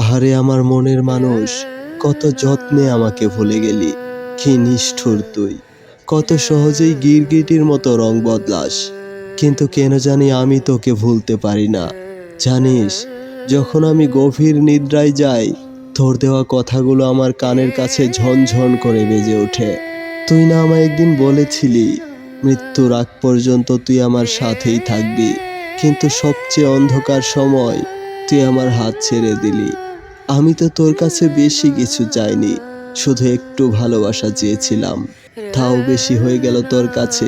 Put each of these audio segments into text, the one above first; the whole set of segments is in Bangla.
আহারে আমার মনের মানুষ, কত যত্নে আমাকে ভুলে গেলি, কি নিষ্ঠুর তুই। কত সহজেই গিরগিটির মতো রং বদলাস, কিন্তু কেন জানি আমি তোকে ভুলতে পারি না। জানিস, যখন আমি গভীর নিদ্রায় যাই, তোর দেওয়া কথাগুলো আমার কানের কাছে ঝনঝন করে বেজে ওঠে। তুই না আমায় একদিন বলেছিলি, মৃত্যুর আগ পর্যন্ত তুই আমার সাথেই থাকবি, কিন্তু সবচেয়ে অন্ধকার সময় তুই আমার হাত ছেড়ে দিলি। আমি তো তোর কাছে বেশি কিছু চাইনি, শুধু একটু ভালোবাসা চেয়েছিলাম। তাও বেশি হয়ে গেল তোর কাছে।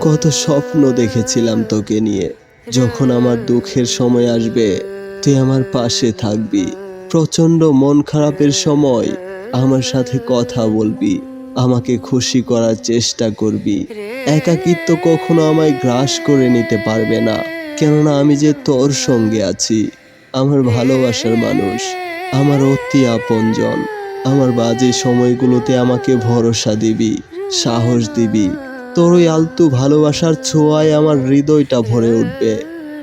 কত স্বপ্ন দেখেছিলাম তোকে নিয়ে। যখন আমার দুঃখের সময় আসবে, তুই আমার পাশে থাকবি। প্রচণ্ড মন খারাপের সময় আমার সাথে কথা বলবি। আমাকে খুশি করার চেষ্টা করবি। একাকিত্ব কখনো আমায় গ্রাস করে নিতে পারবে না। কেননা আমি যে তোর সঙ্গে আছি, আমার ভালোবাসার মানুষ। আমার অতি আপনজন। আমার বাজে সময়গুলোতে আমাকে ভরসা দিবি, সাহস দিবি। তোর ওই আলতু ভালোবাসার ছোঁয়ায় আমার হৃদয়টা ভরে উঠবে।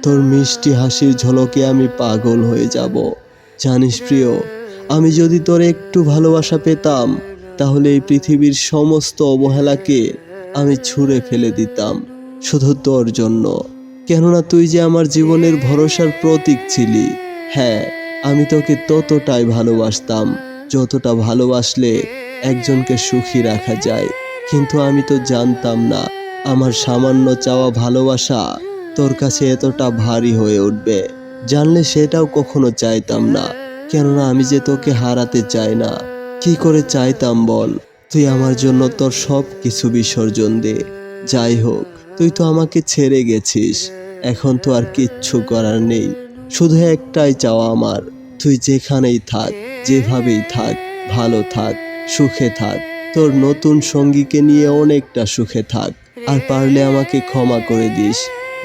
তোর মিষ্টি হাসির ঝলকে আমি পাগল হয়ে যাব। জানিস প্রিয়, আমি যদি তোর একটু ভালোবাসা পেতাম, তাহলে এই পৃথিবীর সমস্ত অবহেলাকে আমি ছুঁড়ে ফেলে দিতাম, শুধু তোর জন্য। কেননা তুই যে আমার জীবনের ভরসার প্রতীক ছিলি হ্যাঁ আমি তোকে ততটাই ভালোবাসতাম, যতটা ভালোবাসলে একজনকে সুখী রাখা যায়। কিন্তু আমি তো জানতাম না, আমার সামান্য চাওয়া ভালোবাসা তোর কাছে এতটা ভারী হয়ে উঠবে। জানলে সেটাও কখনো চাইতাম না, কেননা আমি যে তোকে হারাতে চাই না। কি করে চাইতাম বল, তুই আমার জন্য তোর সব কিছু বিসর্জন দে। যাই হোক, তুই তো আমাকে ছেড়ে গেছিস, এখন তো আর কিচ্ছু করার নেই। শুধু একটাই চাওয়া আমার। তুই যেখানেই থাক, যেভাবেই থাক, ভালো থাক, সুখে থাক, তোর নতুন সঙ্গীকে নিয়ে অনেকটা সুখে থাক। আর পারলে আমাকে ক্ষমা করে দিস।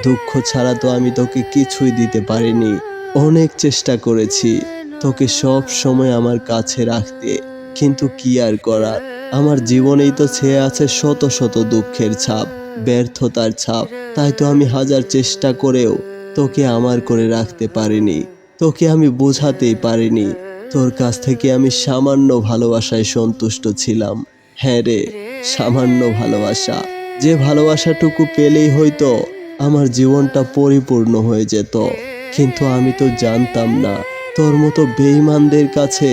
দুঃখ ছাড়া তো আমি তোকে কিছুই দিতে পারিনি। অনেক চেষ্টা করেছি, তোকে সব সময় আমার কাছে রাখতে। কিন্তু কি আর করার? আমার জীবনেই তো ছেয়ে আছে শত শত দুঃখের ছাপ, ব্যর্থতার ছাপ। তাই তো আমি হাজার চেষ্টা করেও তোকে আমার করে রাখতে পারিনি। তোকে আমি বোঝাতেই পারিনি। তোর কাছ থেকে আমি সামান্য ভালোবাসায় সন্তুষ্ট ছিলাম। হ্যাঁ রে, সামান্য ভালোবাসা। যে ভালোবাসাটুকু পেলেই হয়তো আমার জীবনটা পরিপূর্ণ হয়ে যেত। কিন্তু আমি তো জানতাম না, তোর মতো বেঈমানদের কাছে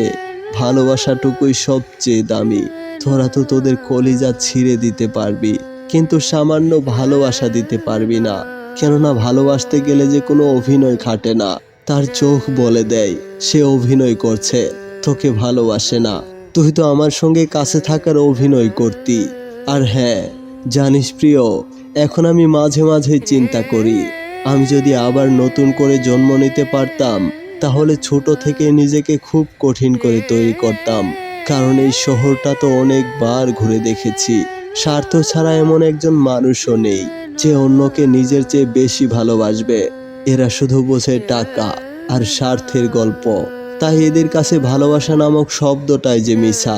ভালোবাসাটুকুই সবচেয়ে দামি। তোরা তো তোদের কলিজা ছিঁড়ে দিতে পারবি, কিন্তু সামান্য ভালোবাসা দিতে পারবি না। কেননা ভালোবাসতে গেলে যে কোনো অভিনয় খাটে না। তার চোখ বলে দেয়, সে অভিনয় করছে, তোকে ভালোবাসে না। তুই তো আমার সঙ্গে কাছে থাকার অভিনয় করতি। আর হ্যাঁ জানিস প্রিয়, এখন আমি মাঝে মাঝে চিন্তা করি, আমি যদি আবার নতুন করে জন্ম নিতে পারতাম, তাহলে ছোট থেকে নিজেকে খুব কঠিন করে তৈরি করতাম। কারণ এই শহরটা তো অনেকবার ঘুরে দেখেছি, স্বার্থ ছাড়া এমন একজন মানুষও নেই। যে অন্যকে নিজের চেয়ে বেশি ভালোবাসবে। এরা শুধু বোঝে টাকা আর স্বার্থের গল্প। তাই এদের কাছে ভালোবাসা নামক শব্দটাই যে মিশা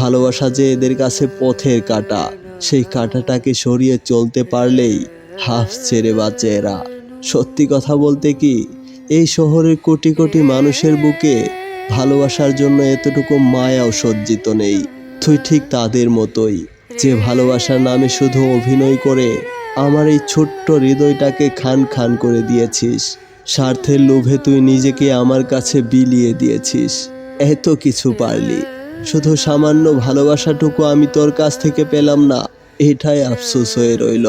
ভালোবাসা যে এদের কাছে পথের কাটা, সেই কাঁটাটাকে সরিয়ে চলতে পারলেই হাফ ছেড়ে বাঁচে এরা। সত্যি কথা বলতে কি, এই শহরের কোটি কোটি মানুষের বুকে ভালোবাসার জন্য এতটুকু মায়াও সজ্জিত নেই। তুই ঠিক তাদের মতোই, যে ভালোবাসার নামে শুধু অভিনয় করে আমার এই ছোট্ট হৃদয়টাকে খান খান করে দিয়েছিস। স্বার্থের লোভে তুই নিজেকে আমার কাছে বিলিয়ে দিয়েছিস। এত কিছু পারলি। শুধু সামান্য ভালোবাসাটুকু আমি তোর কাছ থেকে পেলাম না, এটাই আফসোস হয়ে রইল।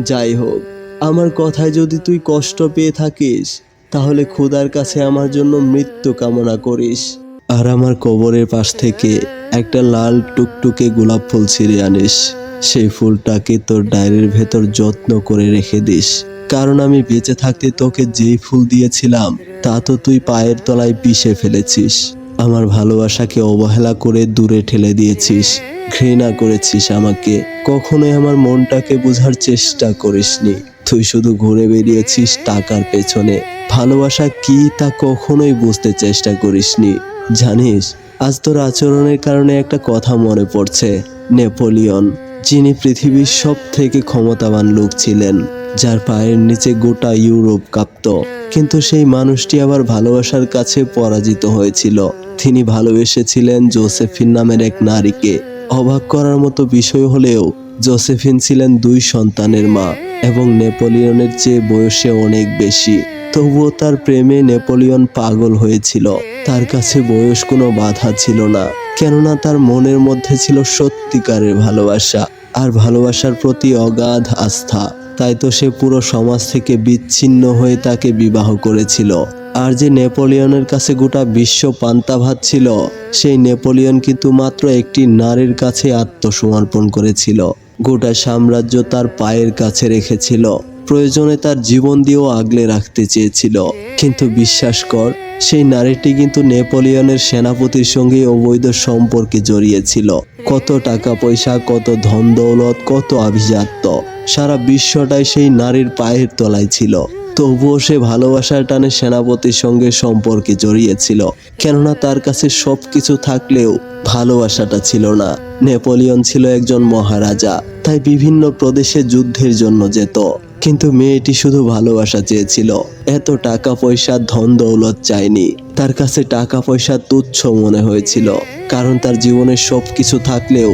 যাই হোক, আমার কথায় যদি তুই কষ্ট পেয়ে থাকিস, তাহলে খোদার কাছে আমার জন্য মৃত্যু কামনা করিস। আর আমার কবরের পাশ থেকে একটা লাল টুকটুকে গোলাপ ফুল ছিঁড়ে আনিস। সেই ফুলটাকে তোর ডায়েরির ভেতর যত্ন করে রেখে দিস। কারণ আমি বেঁচে থাকতে তোকে যেই ফুল দিয়েছিলাম, তা তো তুই পায়ের তলায় পিষে ফেলেছিস। আমার ভালোবাসাকে অবহেলা করে দূরে ঠেলে দিয়েছিস, ঘৃণা করেছিস আমাকে। কখনোই আমার মনটাকে বোঝার চেষ্টা করিসনি। তুই শুধু ঘুরে বেরিয়েছিস টাকার পেছনে। ভালোবাসা কি তা কখনোই বুঝতে চেষ্টা করিসনি। জানিস, আজ তোর আচরণের কারণে একটা কথা মনে পড়ছে, নেপোলিয়ন। যিনি পৃথিবীর সব থেকে ক্ষমতাবান লোক ছিলেন, যার পায়ের নিচে গোটা ইউরোপ কাঁপত। কিন্তু সেই মানুষটি আবার ভালোবাসার কাছে পরাজিত হয়েছিল। তিনি ভালোবেসেছিলেন জোসেফিন নামের এক নারীকে। অবাক করার মতো বিষয় হলেও, জোসেফিন ছিলেন দুই সন্তানের মা এবং নেপোলিয়নের চেয়ে বয়সে অনেক বেশি। তবুও তার প্রেমে নেপোলিয়ন পাগল হয়েছিল। তার কাছে বয়স কোনো বাধা ছিল না। কেননা তার মনের মধ্যে ছিল সত্যিকারের ভালোবাসা, আর ভালোবাসার প্রতি অগাধ আস্থা। তাই তো সে পুরো সমাজ থেকে বিচ্ছিন্ন হয়ে তাকে বিবাহ করেছিল। আর যে নেপোলিয়নের কাছে গোটা বিশ্ব পান্তা ভাত ছিল, সেই নেপোলিয়ন কিন্তু মাত্র একটি নারীর কাছে আত্মসমর্পণ করেছিল। গোটা সাম্রাজ্য তার পায়ের কাছে রেখেছিল। প্রয়োজনে তার জীবন দিয়েও আগলে রাখতে চেয়েছিল। কিন্তু বিশ্বাস কর, সেই নারীটি কিন্তু নেপোলিয়নের সেনাপতির সঙ্গে অবৈধ সম্পর্কে জড়িয়েছিল। কত টাকা পয়সা, কত ধন দৌলত, কত আভিজাত্য, সারা বিশ্বটাই সেই নারীর পায়ের তলায় ছিল। তবুও সে ভালোবাসার টানে সেনাপতির সঙ্গে সম্পর্কে জড়িয়েছিল, কেননা তার কাছে সব কিছু থাকলেও ভালোবাসাটা ছিল না। নেপোলিয়ন ছিল একজন মহারাজা, তাই বিভিন্ন প্রদেশে যুদ্ধের জন্য যেত। কিন্তু মেয়েটি শুধু ভালোবাসা চেয়েছিল। এত টাকা পয়সা ধন দৌলত চায়নি। তার কাছে টাকা পয়সা তুচ্ছ মনে হয়েছিল, কারণ তার জীবনে সব কিছু থাকলেও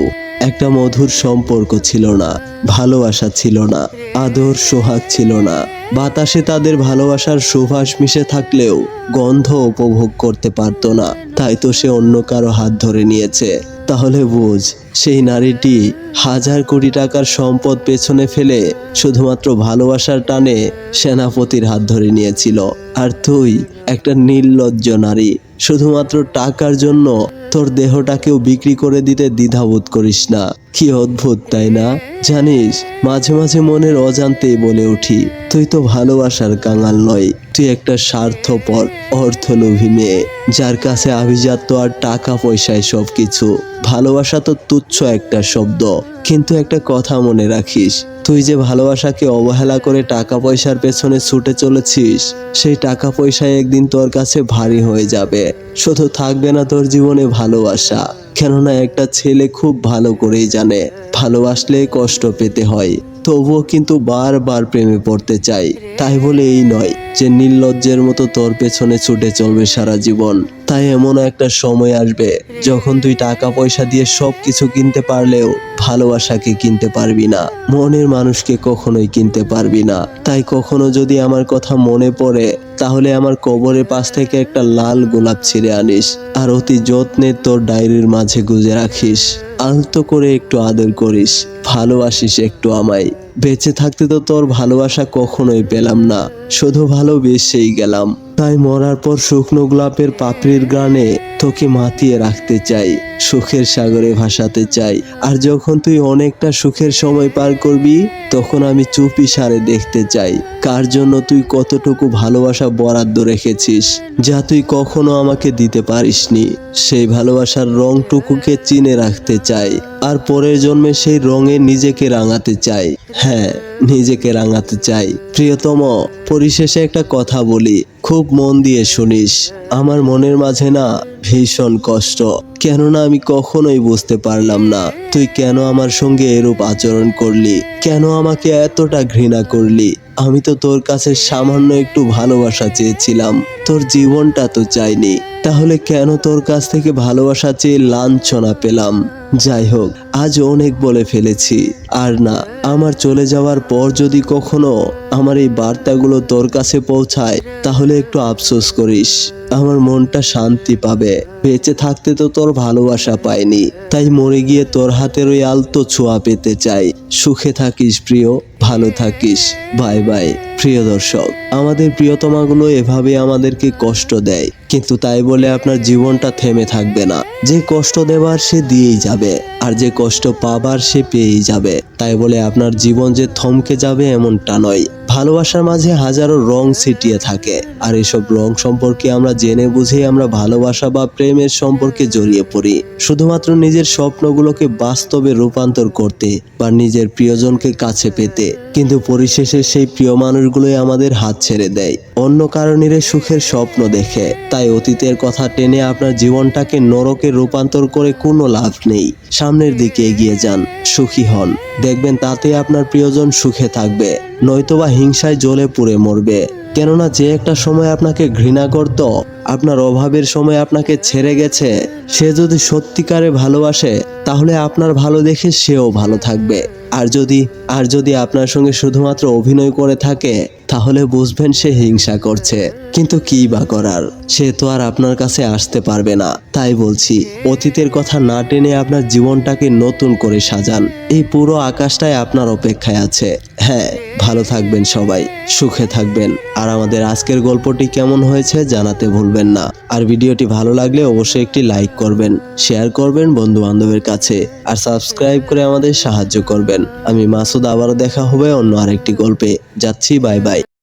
একটা মধুর সম্পর্ক ছিল না, ভালোবাসা ছিল না, আদর, সোহাগ ছিল না। বাতাসে তাদের ভালোবাসার সুভাষ মিশে থাকলেও গন্ধ উপভোগ করতে পারতো না, তাই তো সে অন্য কারও হাত ধরে নিয়েছে। তাহলে বুঝ, সেই নারীটি হাজার কোটি টাকার সম্পদ পেছনে ফেলে শুধুমাত্র ভালোবাসার টানে সেনাপতির হাত ধরে নিয়েছিল। আর তুই একটা নির্লজ্জ নারী, শুধুমাত্র টাকার জন্য তোর দেহটাকেও বিক্রি করে দিতে দ্বিধাবোধ করিস না। কি অদ্ভুত, তাই না? জানিস, মাঝে মাঝে মনের অজান্তে বলে উঠি, তুই তো ভালোবাসার কাঙাল নয়, তুই একটা স্বার্থপর, অর্থলোভী মেয়ে, যার কাছে আভিজাত্য আর টাকা পয়সায় সব কিছু ভালোবাসা তো তুচ্ছ একটা শব্দ, কিন্তু একটা কথা মনে রাখিস, তুই যে ভালোবাসাকে অবহেলা করে টাকা পয়সার পেছনে ছুটে চলেছিস, সেই টাকা পয়সায় একদিন তোর কাছে ভারী হয়ে যাবে। শুধু থাকবে না তোর জীবনে ভালোবাসা। কেননা একটা ছেলে খুব ভালো করেই জানে, ভালোবাসলে কষ্ট পেতে হয়। তবুও কিন্তু বারবার প্রেমে পড়তে চাই তাই বলে এই নয় যে নির্লজ্জের মতো তোর পেছনে ছুটে চলবে সারা জীবন। তাই এমন একটা সময় আসবে যখন তুই টাকা পয়সা দিয়ে সব কিছু কিনতে পারলেও ভালোবাসাকে কিনতে পারবি না। মনের মানুষকে কখনোই কিনতে পারবি না। তাই কখনো যদি আমার কথা মনে পড়ে তাহলে আমার কবরের পাশ থেকে একটা লাল গোলাপ ছিঁড়ে আনিস, আর অতি যত্নে তোর ডায়েরির মাঝে গুজে রাখিস। আলতো করে একটু আদর করিস, ভালোবাসিস একটু আমায়। বেঁচে থাকতে তো তোর ভালোবাসা কখনোই পেলাম না, শুধু ভালোবেসেই গেলাম। তাই মরার পর শুকনো গোলাপের পাপড়ির গানে তোকে মাতিয়ে রাখতে চাই। সুখের সাগরে ভাসাতে চাই। আর যখন তুই অনেকটা সুখের সময় পার করবি, তখন আমি চুপি সারে দেখতে চাই। কার জন্য তুই কতটুকু ভালোবাসা বরাদ্দ রেখেছিস, যা তুই কখনো আমাকে দিতে পারিসনি। সেই ভালোবাসার রংটুকুকে চিনে রাখতে চাই, আর পরের জন্মে সেই রঙে নিজেকে রাঙাতে চাই। হ্যাঁ নিজেকে রাঙাতে চাই। প্রিয়তম, পরিশেষে একটা কথা বলি, খুব মন দিয়ে শুনিস। আমার মনের মাঝে না ভীষণ কষ্ট। কেননা আমি কখনোই বুঝতে পারলাম না। তুই কেন আমার সঙ্গে এরূপ আচরণ করলি? কেন আমাকে এতটা ঘৃণা করলি? আমি তো তোর কাছে সামান্য একটু ভালোবাসা চেয়েছিলাম। তোর জীবনটা তো চাইনি। তাহলে কেন তোর কাছ থেকে ভালোবাসা চেয়ে লাঞ্ছনা পেলাম? যাই হোক, আজ অনেক বলে ফেলেছি। আর না, আমার চলে যাওয়ার পর যদি কখনো আমার এই বার্তাগুলো তোর কাছে পৌঁছায়, তাহলে একটু আফসোস করিস। আমার মনটা শান্তি পাবে। বেঁচে থাকতে তো তোর ভালোবাসা পায়নি তাই মরে গিয়ে তোর হাতের ওই আলতো ছোঁয়া পেতে চাই। সুখে থাকিস প্রিয়, ভালো থাকিস। বাই বাই, প্রিয় দর্শক, আমাদের প্রিয়তমাগুলো এভাবে আমাদেরকে কষ্ট দেয়। কিন্তু তাই বলে আপনার জীবনটা থেমে থাকবে না। যে কষ্ট দেবার সে দিয়েই যাবে, আর যে কষ্ট পাবার সে পেয়েই যাবে। তাই বলে আপনার জীবন যে থমকে যাবে এমনটা নয়। ভালোবাসার মাঝে হাজারো রং ছিটিয়ে থাকে, আর এসব রং সম্পর্কে আমরা জেনে বুঝে আমরা ভালোবাসা বা প্রেমের সম্পর্কে জড়িয়ে পড়ি। শুধুমাত্র নিজের স্বপ্নগুলোকে বাস্তবে রূপান্তর করতে বা নিজের প্রিয়জনকে কাছে পেতে কিন্তু পরিশেষে সেই প্রিয় মানুষগুলোই আমাদের হাত ছেড়ে দেয়। অন্য কারণের সুখের স্বপ্ন দেখে। তাই অতীতের কথা টেনে আপনার জীবনটাকে নরকে রূপান্তর করে কোনো লাভ নেই। সামনের দিকে এগিয়ে যান, সুখী হন। দেখবেন তাতে আপনার প্রিয়জন সুখে থাকবে। নয়তোবা হিংসায় জ্বলে পুড়ে মরবে। কেননা যে একটা সময় আপনাকে ঘৃণা করত, আপনার অভাবের সময় আপনাকে ছেড়ে গেছে, সে যদি সত্যিকারে ভালোবাসে, তাহলে আপনার ভালো দেখে সেও ভালো থাকবে। আর যদি আর যদি আপনার সঙ্গে শুধুমাত্র অভিনয় করে থাকে, তাহলে বুঝবেন সে হিংসা করছে। কিন্তু কি বা করার? সে তো আর আপনার কাছে আসতে পারবে না। তাই বলছি, অতীতের কথা না টেনে আপনার জীবনটাকে নতুন করে সাজান। এই পুরো আকাশটাই আপনার অপেক্ষায় আছে। হ্যাঁ ভালো থাকবেন সবাই, সুখে থাকবেন। আর আমাদের আজকের গল্পটি কেমন হয়েছে জানাতে ভুলবেন না। আর ভিডিওটি ভালো লাগলে অবশ্যই একটি লাইক করবেন, শেয়ার করবেন বন্ধু বান্ধবের কাছে, আর সাবস্ক্রাইব করে আমাদের সাহায্য করবেন। আমি মাসুদ, আবারও দেখা হবে অন্য আরেকটি গল্পে। যাচ্ছি, বাই বাই।